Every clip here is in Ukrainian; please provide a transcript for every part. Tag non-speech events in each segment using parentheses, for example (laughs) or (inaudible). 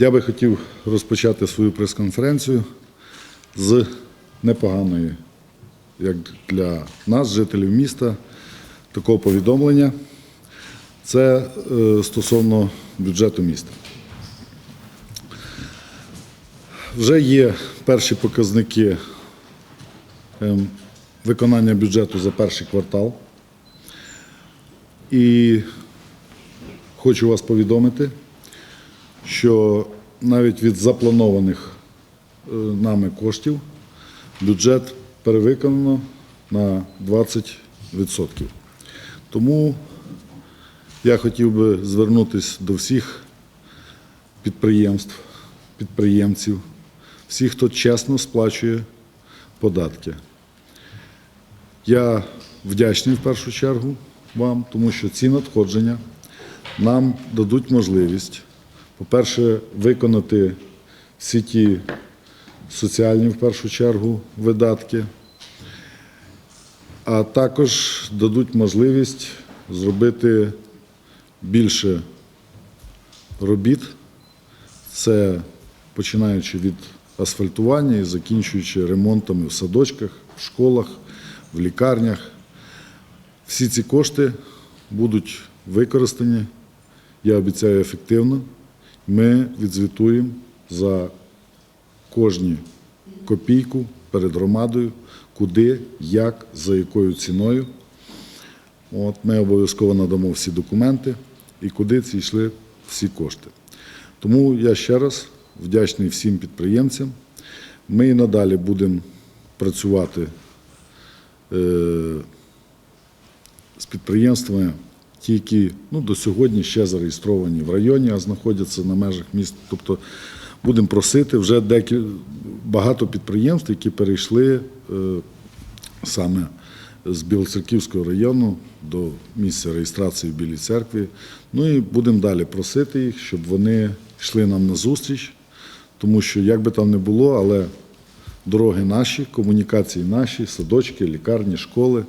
Я би хотів розпочати свою прес-конференцію з непоганої, як для нас, жителів міста, такого повідомлення. Це е, стосовно бюджету міста. Вже є перші показники ем, виконання бюджету за перший квартал. І хочу вас повідомити, що навіть від запланованих е, нами коштів бюджет перевиконано на 20%. Тому я хотів би звернутися до всіх підприємств, підприємців, всіх, хто чесно сплачує податки. Я вдячний в першу чергу вам, тому що ці надходження нам дадуть можливість, по-перше, виконати всі ті соціальні в першу чергу видатки, а також дадуть можливість зробити більше робіт. Це починаючи від асфальтування і закінчуючи ремонтами в садочках, в школах, в лікарнях. Всі ці кошти будуть використані, я обіцяю, ефективно. Ми відзвітуємо за кожні копійку перед громадою, куди, як, за якою ціною. От, ми обов'язково надамо всі документи і куди ці йшли всі кошти. Тому я ще раз вдячний всім підприємцям. Ми і надалі будемо працювати е, з підприємствами, ті, які ну, до сьогодні ще зареєстровані в районі, а знаходяться на межах міст. Тобто будемо просити вже декі, багато підприємств, які перейшли е, саме з Білоцерківського району до місця реєстрації в Білій церкві. Ну і будемо далі просити їх, щоб вони йшли нам на зустріч, тому що як би там не було, але дороги наші, комунікації наші, садочки, лікарні, школи.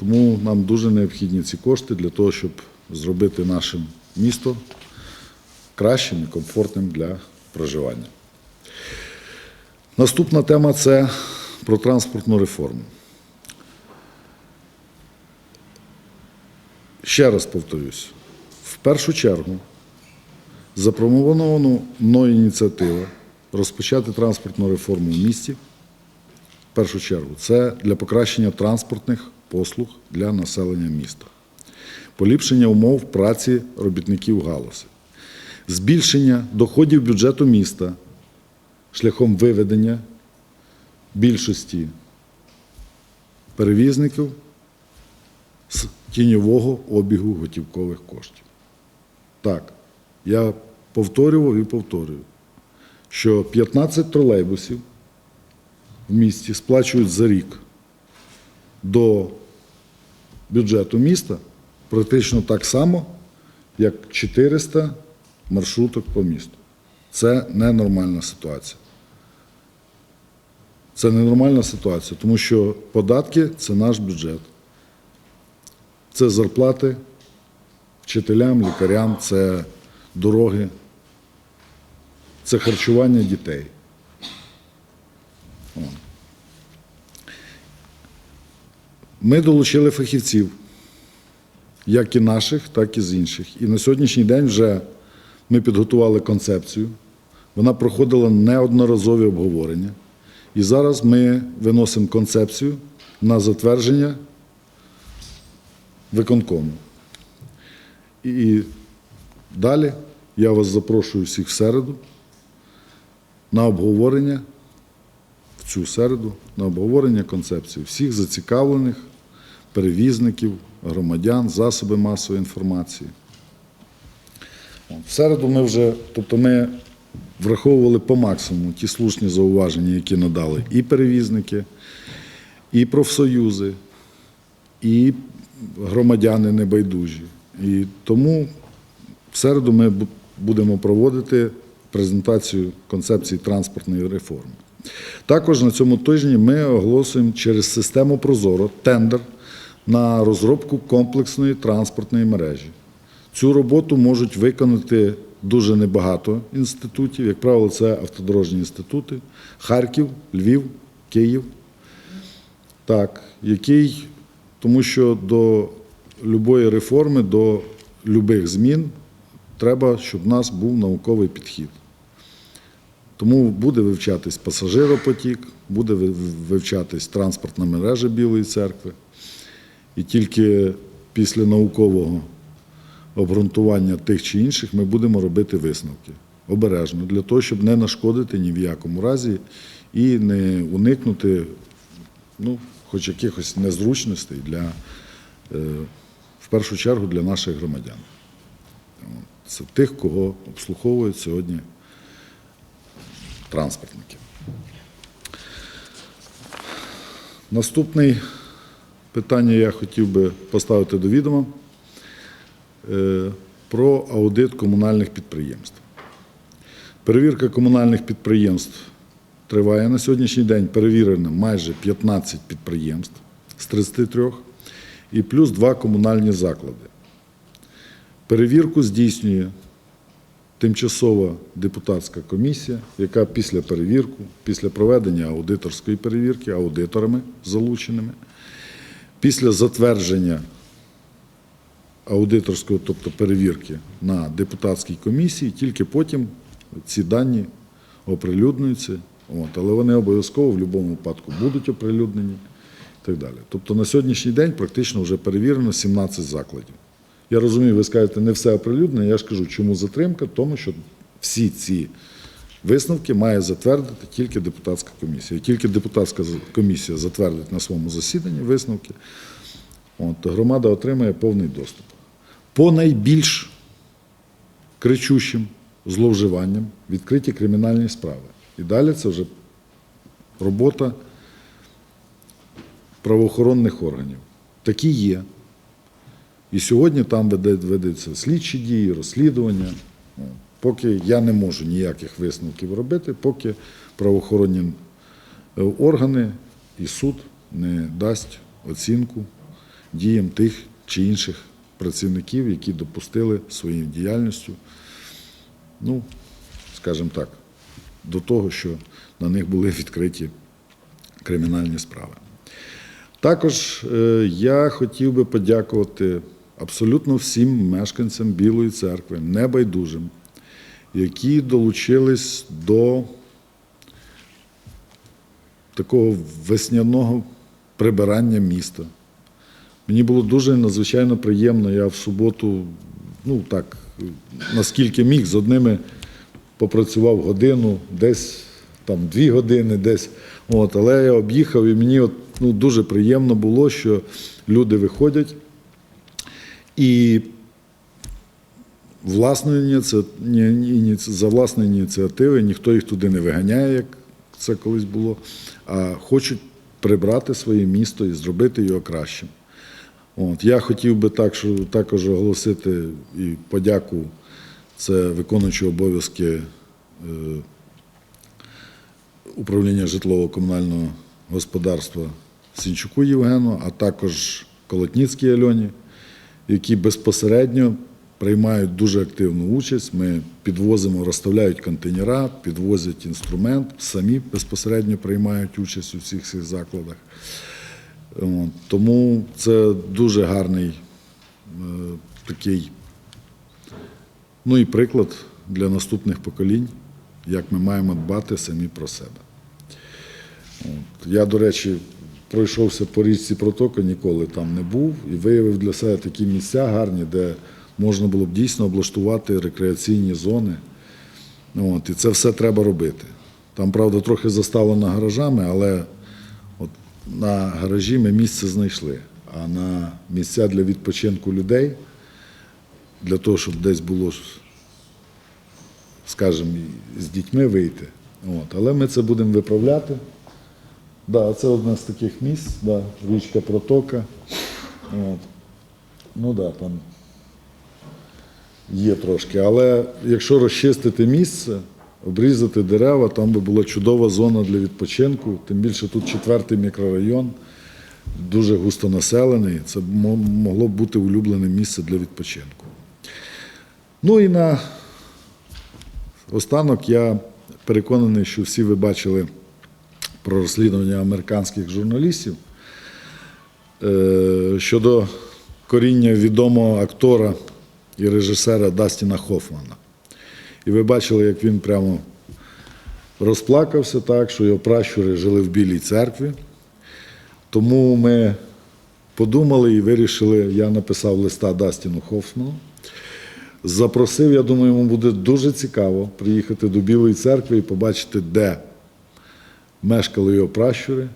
Тому нам дуже необхідні ці кошти для того, щоб зробити наше місто кращим і комфортним для проживання. Наступна тема це про транспортну реформу. Ще раз повторюсь, в першу чергу запропонована мною ініціатива розпочати транспортну реформу в місті. В першу чергу, це для покращення транспортних послуг для населення міста, поліпшення умов праці робітників галузі, збільшення доходів бюджету міста шляхом виведення більшості перевізників з тіньового обігу готівкових коштів. Так, я повторював і повторюю, що 15 тролейбусів в місті сплачують за рік до бюджету міста практично так само, як 400 маршруток по місту. Це ненормальна ситуація. Це ненормальна ситуація, тому що податки це наш бюджет. Це зарплати вчителям, лікарям, це дороги, це харчування дітей. Ми долучили фахівців, як і наших, так і з інших. І на сьогоднішній день вже ми підготували концепцію. Вона проходила неодноразові обговорення. І зараз ми виносимо концепцію на затвердження виконкому. І далі я вас запрошую всіх в середу на обговорення в цю середу, на обговорення концепції всіх зацікавлених перевізників, громадян, засоби масової інформації. В середу ми вже, тобто ми враховували по максимуму ті слушні зауваження, які надали і перевізники, і профсоюзи, і громадяни небайдужі. І тому в середу ми будемо проводити презентацію концепції транспортної реформи. Також на цьому тижні ми оголосуємо через систему Прозоро тендер на розробку комплексної транспортної мережі. Цю роботу можуть виконати дуже небагато інститутів. Як правило, це автодорожні інститути. Харків, Львів, Київ. Так, який, тому що до любої реформи, до любих змін треба, щоб в нас був науковий підхід. Тому буде вивчатись пасажиропотік, буде вивчатись транспортна мережа Білої церкви. І тільки після наукового обґрунтування тих чи інших ми будемо робити висновки обережно, для того, щоб не нашкодити ні в якому разі і не уникнути ну, хоч якихось незручностей для, е, в першу чергу для наших громадян. Це тих, кого обслуговують сьогодні транспортники. Наступне питання я хотів би поставити до відома е, про аудит комунальних підприємств. Перевірка комунальних підприємств триває на сьогоднішній день. Перевірено майже 15 підприємств з 33 і плюс два комунальні заклади. Перевірку здійснює тимчасова депутатська комісія, яка після перевірку, після проведення аудиторської перевірки аудиторами залученими, після затвердження аудиторської, тобто перевірки на депутатській комісії, тільки потім ці дані оприлюднюються. От, але вони обов'язково в будь-якому випадку будуть оприлюднені і так далі. Тобто на сьогоднішній день практично вже перевірено 17 закладів. Я розумію, ви скажете, не все оприлюднено. Я ж кажу, чому затримка? Тому що всі ці висновки має затвердити тільки депутатська комісія. Тільки депутатська комісія затвердить на своєму засіданні висновки, от, громада отримає повний доступ. По найбільш кричущим зловживанням відкриті кримінальні справи. І далі це вже робота правоохоронних органів. Такі є. І сьогодні там ведуться слідчі дії, розслідування. Поки я не можу ніяких висновків робити, поки правоохоронні е, органи і суд не дасть оцінку діям тих чи інших працівників, які допустили своєю діяльністю, ну, скажімо так, до того, що на них були відкриті кримінальні справи. Також е, я хотів би подякувати абсолютно всім мешканцям Білої церкви, небайдужим, які долучились до такого весняного прибирання міста. Мені було дуже надзвичайно приємно. Я в суботу, ну так, наскільки міг, з одними попрацював годину, десь там дві години, десь. От, але я об'їхав і мені от, ну, дуже приємно було, що люди виходять і власною ініці- за власної ініціативи ніхто їх туди не виганяє, як це колись було, а хочуть прибрати своє місто і зробити його кращим. От, я хотів би так, що, також оголосити і подяку це виконуючий обов'язки е, управління житлово-комунального господарства Сінчуку Євгену, а також Колотніцькій Альоні, які безпосередньо приймають дуже активну участь. Ми підвозимо, розставляють контейнера, підвозять інструмент, самі безпосередньо приймають участь у всіх цих закладах. Тому це дуже гарний е, такий, ну і приклад для наступних поколінь, як ми маємо дбати самі про себе. От. Я, до речі, пройшовся по річці протока, ніколи там не був і виявив для себе такі місця гарні, де можна було б дійсно облаштувати рекреаційні зони. От, і це все треба робити. Там, правда, трохи заставлено гаражами, але от на гаражі ми місце знайшли. А на місця для відпочинку людей, для того, щоб десь було, скажімо, з дітьми вийти. От. Але ми це будемо виправляти. Да, це одне з таких місць, да, річка Протока. От. Ну да, там є трошки. Але якщо розчистити місце, обрізати дерева, там би була чудова зона для відпочинку. Тим більше тут четвертий мікрорайон, дуже густо населений. Це могло б бути улюблене місце для відпочинку. Ну і на останок я переконаний, що всі ви бачили про розслідування американських журналістів е, щодо коріння відомого актора і режисера Дастіна Хофмана. І ви бачили, як він прямо розплакався так, що його пращури жили в Білій церкві. Тому ми подумали і вирішили, я написав листа Дастіну Хофману. Запросив, я думаю, йому буде дуже цікаво приїхати до Білої церкви і побачити, де мешкали його пращури.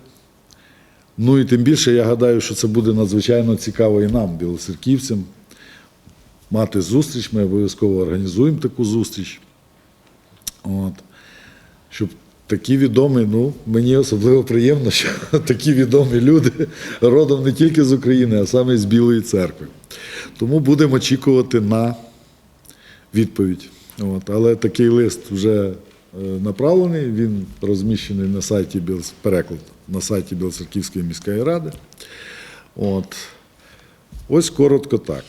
Ну і тим більше я гадаю, що це буде надзвичайно цікаво і нам, білоцерківцям, мати зустріч. Ми обов'язково організуємо таку зустріч. От. Щоб такі відомі, ну, мені особливо приємно, що (laughs) такі відомі люди родом не тільки з України, а саме з Білої церкви. Тому будемо очікувати на відповідь. От. Але такий лист вже е, направлений, він розміщений на сайті Біл- переклад на сайті Білоцерківської міської ради. От. Ось коротко так.